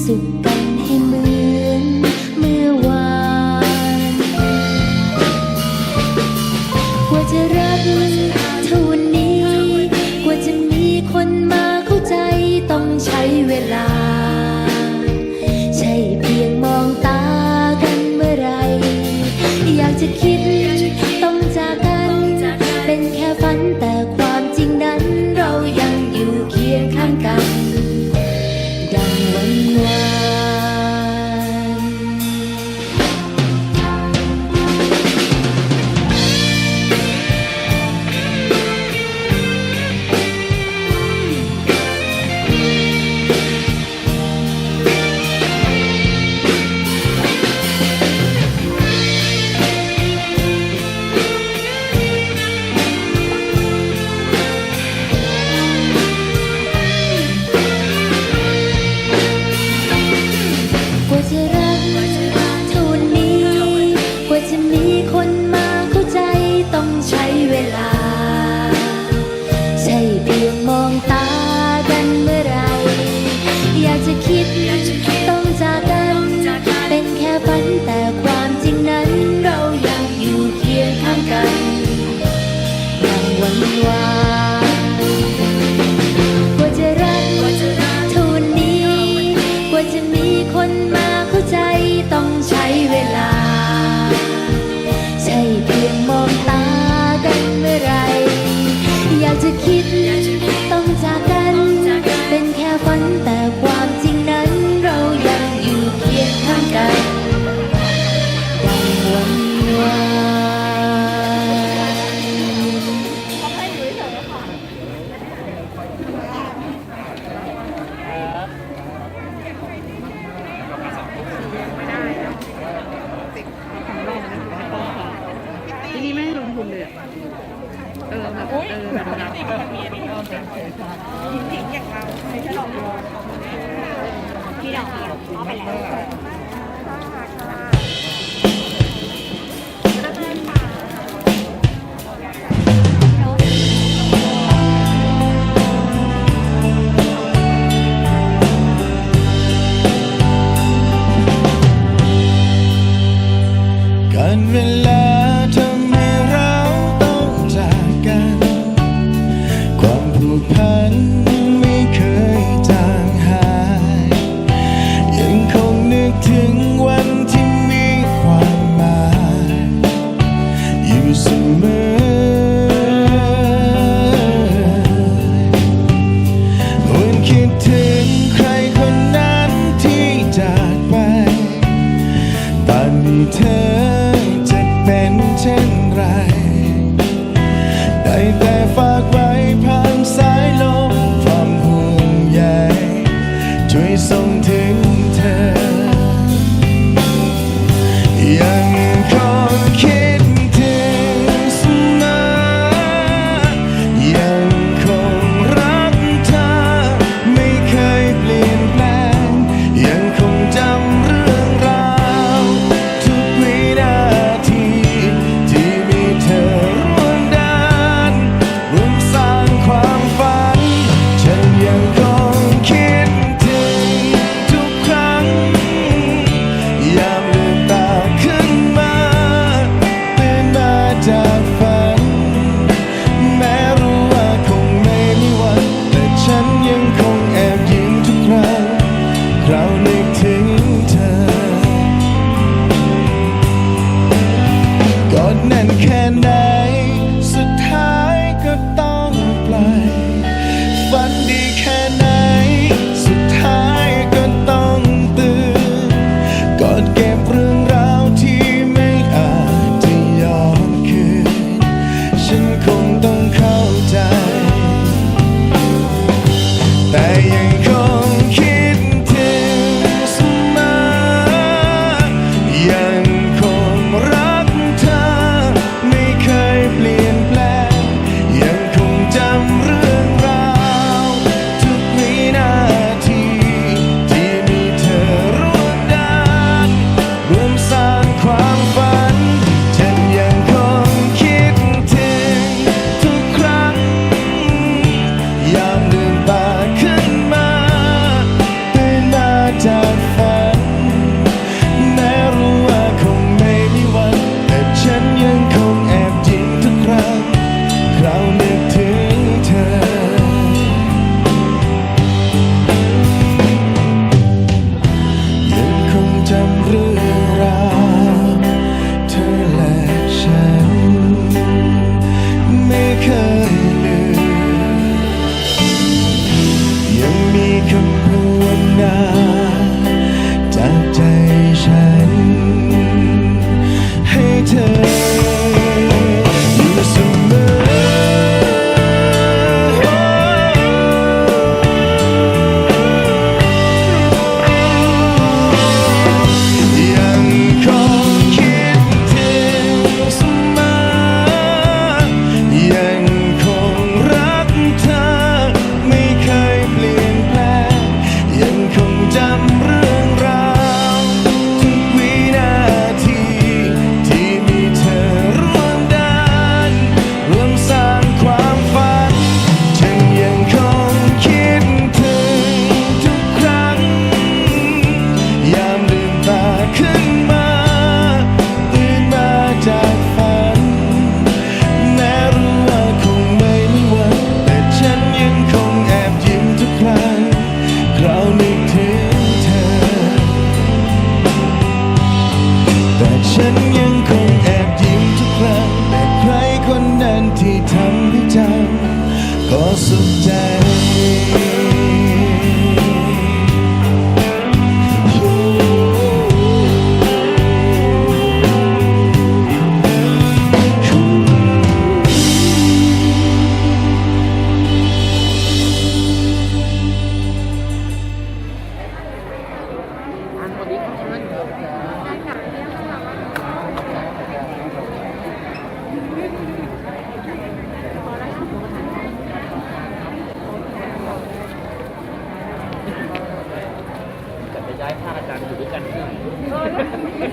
super มอบไปแล้ว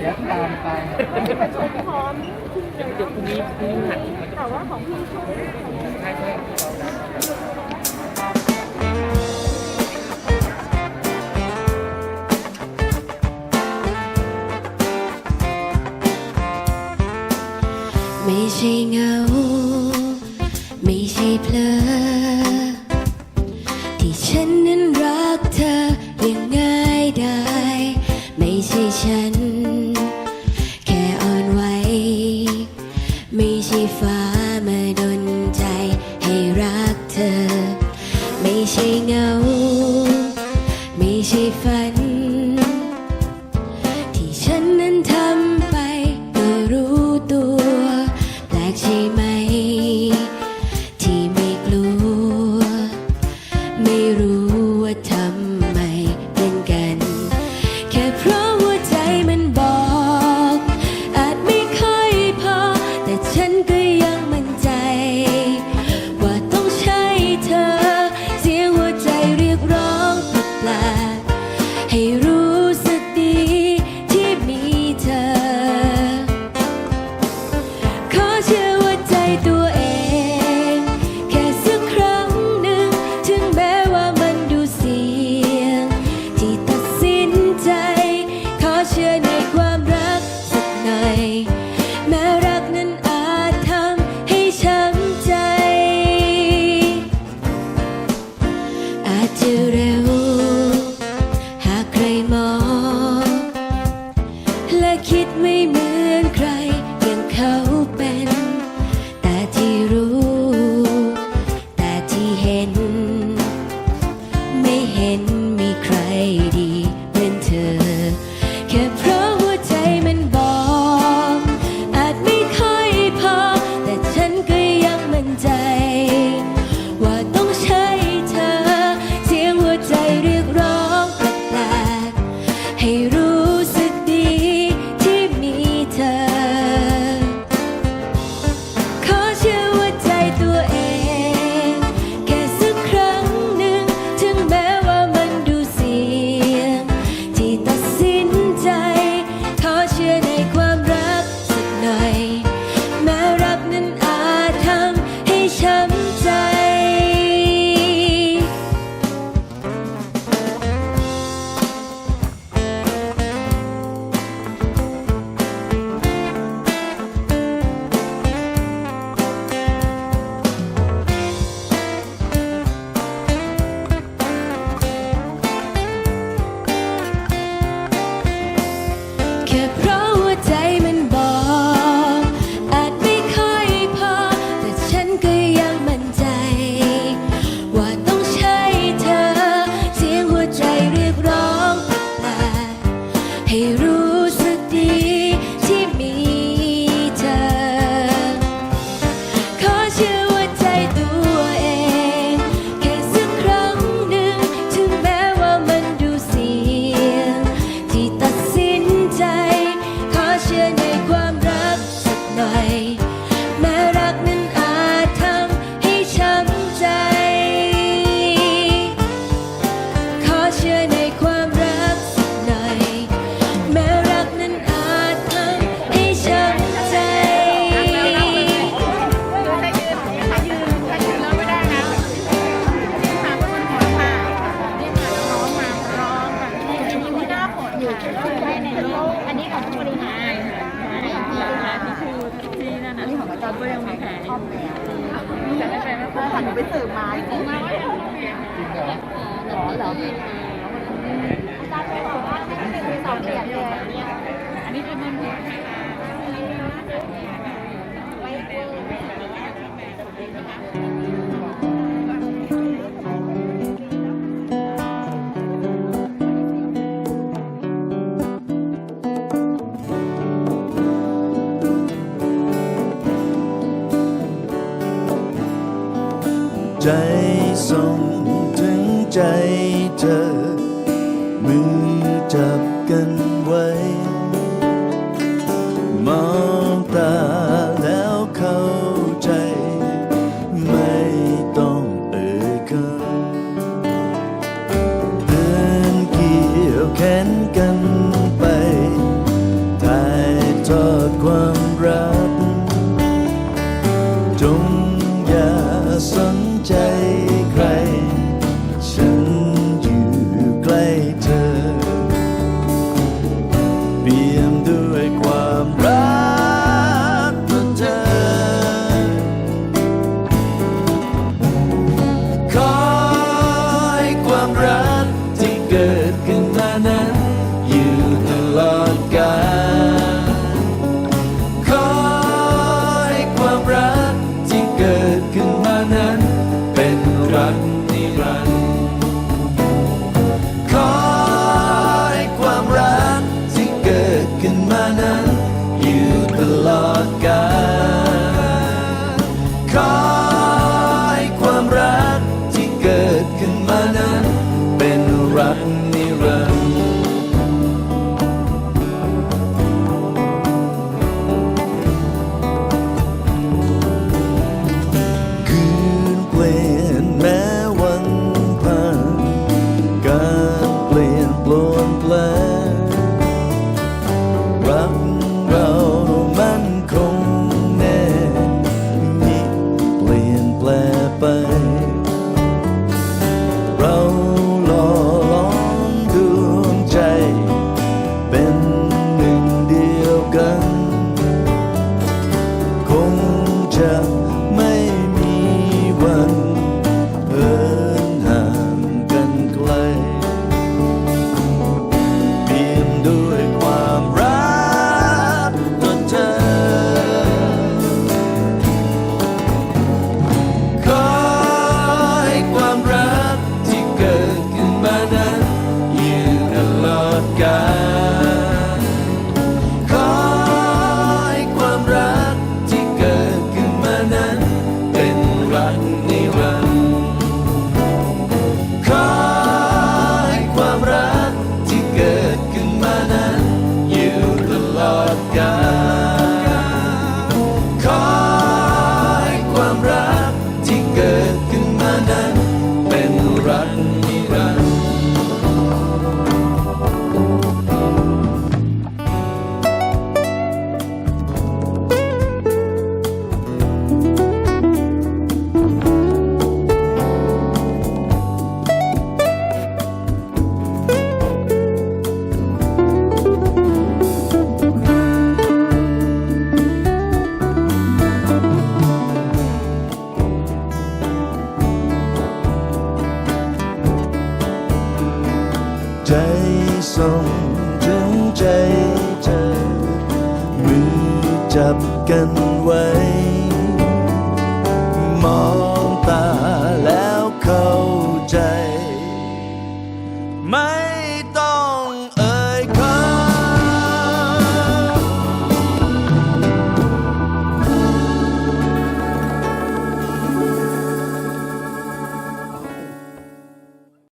เดี๋ยวตามไปประชุมพร้อมเดี๋ยวพรุ่งนี้พรุ่หัแต่ว่าของพี่ช่วงใช่ใช่ไม่ใช่เงา ไม่ใช่เพลิ ไม่ใช่ฟ้ามาดนใจให้รักเธอ ไม่ใช่เงา ใจส่งถึงใจเธอ มือจับกันไว้ love. ส่งถึงใจเธอ มือจับกันไว้ มอง